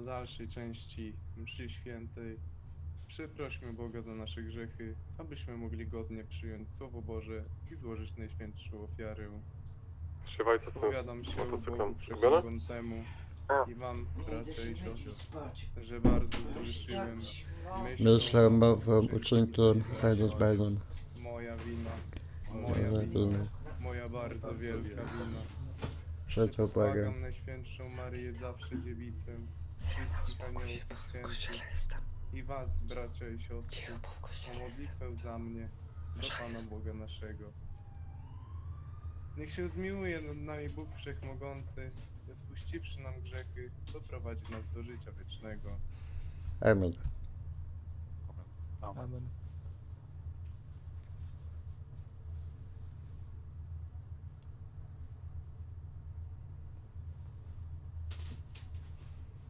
do dalszej części mszy świętej. Przyprośmy Boga za nasze grzechy, abyśmy mogli godnie przyjąć Słowo Boże i złożyć najświętszą ofiarę. Trzymajcie się. Spowiadam się Bogu? Wszechmogącemu i wam, bracia się i siostry, że bardzo zgrzeszyłem. Myślę, mową, uczynkiem, zajdę z Bogiem. Moja wina, moja wina, wina. moja bardzo wielka wina. Przed Bogiem. Błagam Najświętszą Maryję, zawsze dziewicę, wszystkich aniołów i was, bracia i siostry, o modlitwę za mnie, do Pana Boga naszego. Niech się zmiłuje nad nami Bóg Wszechmogący, i odpuściwszy nam grzechy, doprowadzi nas do życia wiecznego. Amen. Amen.